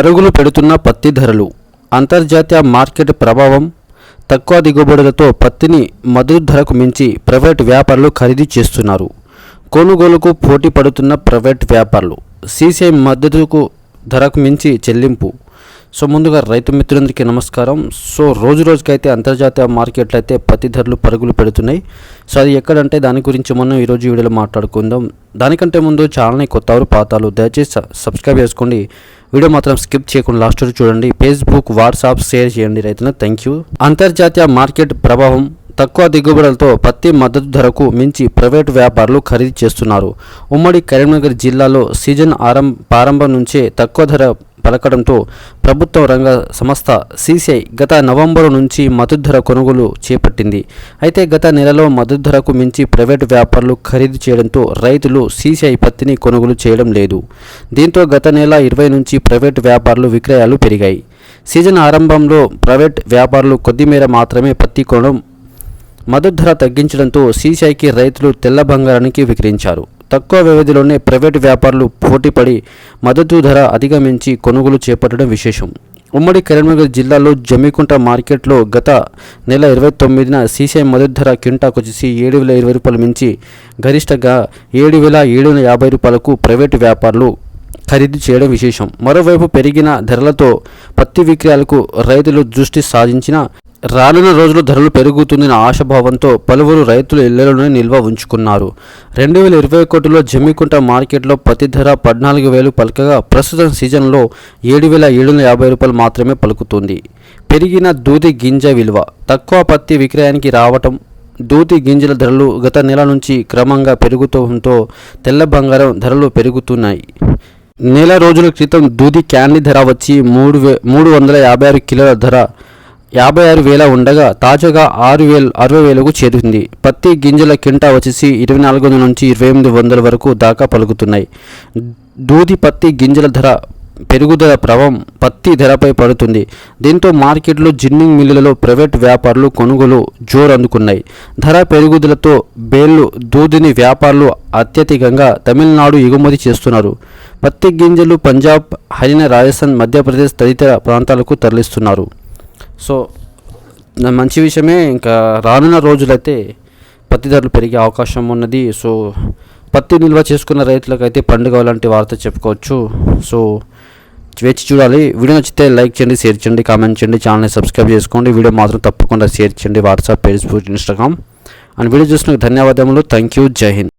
పరుగులు పెడుతున్న పత్తి ధరలు అంతర్జాతీయ మార్కెట్ ప్రభావం తక్కువ దిగుబడులతో పత్తిని మద్దతు ధరకు మించి ప్రైవేట్ వ్యాపారులు ఖరీదు చేస్తున్నారు. కొనుగోలుకు పోటీ పడుతున్న ప్రైవేట్ వ్యాపారులు సీసీఐ మద్దతుకు ధరకు మించి చెల్లింపు. సో ముందుగా రైతు మిత్రులందరికీ నమస్కారం. సో రోజు రోజుకైతే అంతర్జాతీయ మార్కెట్లు అయితే పత్తి ధరలు పరుగులు పెడుతున్నాయి. సో అది ఎక్కడంటే దాని గురించి మనం ఈరోజు వీడియోలో మాట్లాడుకుందాం. దానికంటే ముందు ఛానల్ని కొత్తవారు పాతాలు దయచేసి సబ్స్క్రైబ్ చేసుకోండి. వీడియో మాత్రం స్కిప్ చేయకుండా లాస్ట్ వరకు చూడండి. ఫేస్బుక్ వాట్సాప్ షేర్ చేయండి రైతులకు. థ్యాంక్ యూ అంతర్జాతీయ మార్కెట్ ప్రభావం తక్కువ దిగుబడులతో పత్తి మద్దతు ధరకు మించి ప్రైవేటు వ్యాపారులు ఖరీదు చేస్తున్నారు. ఉమ్మడి కరీంనగర్ జిల్లాలో సీజన్ ఆరంభ ప్రారంభం నుంచే తక్కువ ధర పలకడంతో ప్రభుత్వ రంగ సంస్థ సీసీఐ గత నవంబరు నుంచి మద్దతు ధర కొనుగోలు చేపట్టింది. అయితే గత నెలలో మద్దతు ధరకు మించి ప్రైవేటు వ్యాపారులు ఖరీదు చేయడంతో రైతులు సీసీఐ పత్తిని కొనుగోలు చేయడం లేదు. దీంతో గత నెల ఇరవై నుంచి ప్రైవేటు వ్యాపారులు విక్రయాలు పెరిగాయి. సీజన్ ఆరంభంలో ప్రైవేట్ వ్యాపారులు కొద్దిమేర మాత్రమే పత్తి కొనడం మద్దతు ధర తగ్గించడంతో సీసీఐకి రైతులు తెల్ల బంగారానికి విక్రయించారు. తక్కువ వ్యవధిలోనే ప్రైవేటు వ్యాపారులు పోటీపడి మద్దతు ధర అధిగమించి కొనుగోలు చేపట్టడం విశేషం. ఉమ్మడి కరీంనగర్ జిల్లాలో జమ్మికుంట మార్కెట్లో గత నెల ఇరవై తొమ్మిదిన సీసీఐ మద్దతు ధర క్వింటాకు వచ్చేసి ఏడు వేల ఇరవై రూపాయలు మించి గరిష్టంగా ఏడు వేల ఏడు వందల యాభై రూపాయలకు ప్రైవేటు వ్యాపారులు ఖరీదు చేయడం విశేషం. మరోవైపు పెరిగిన ధరలతో పత్తి విక్రయాలకు రైతులు దృష్టి సాధించిన రానున్న రోజులు ధరలు పెరుగుతుందన్న ఆశాభావంతో పలువురు రైతులు ఇళ్ళలోనే నిల్వ ఉంచుకున్నారు. రెండు వేల ఇరవై ఒకటిలో జమ్మికుంట మార్కెట్లో పత్తి ధర పద్నాలుగు వేలు పలకగా ప్రస్తుతం సీజన్లో ఏడు వేల ఏడు వందల యాభై రూపాయలు మాత్రమే పలుకుతుంది. పెరిగిన దూది గింజ విలువ తక్కువ పత్తి విక్రయానికి రావటం దూది గింజల ధరలు గత నెల నుంచి క్రమంగా పెరుగుతుండటంతో తెల్ల బంగారం ధరలు పెరుగుతున్నాయి. నెల రోజుల క్రితం దూది క్యాండీ ధర వచ్చి మూడు వే మూడు వందల యాభై ఆరు కిలోల ధర యాభై ఆరు వేల ఉండగా తాజాగా ఆరు వేల అరవై వేలకు చేరుకుంది పత్తి గింజల కింటా వచ్చేసి ఇరవై నాలుగు వందల నుంచి ఇరవై ఎనిమిది వందల వరకు దాకా పలుకుతున్నాయి. దూది పత్తి గింజల ధర పెరుగుదల ప్రభావం పత్తి ధరపై పడుతుంది. దీంతో మార్కెట్లో జిన్నింగ్ మిల్లులలో ప్రైవేట్ వ్యాపారులు కొనుగోలు జోరు అందుకున్నాయి ధర పెరుగుదలతో బేళ్ళు దూదిని వ్యాపారులు అత్యధికంగా తమిళనాడు ఎగుమతి చేస్తున్నారు. పత్తి గింజలు పంజాబ్ హర్యానా రాజస్థాన్ మధ్యప్రదేశ్ తదితర ప్రాంతాలకు తరలిస్తున్నారు. సో నా మంచి విషయమే ఇంకా రానున్న రోజులైతే పత్తి ధరలు పెరిగే అవకాశం ఉన్నది. సో పత్తి నిల్వ చేసుకున్న రైతులకైతే పండుగ లాంటి వార్త చెప్పుకోవచ్చు. సో వేచి చూడాలి. వీడియో నచ్చితే లైక్ చేయండి షేర్ చేయండి కామెంట్ చేయండి ఛానల్ని సబ్స్క్రైబ్ చేసుకోండి. వీడియో మాత్రం తప్పకుండా షేర్ చేయండి. WhatsApp Facebook Instagram. And video చూసినందుకు ధన్యవాదములు. థ్యాంక్ యూ జై హింద్.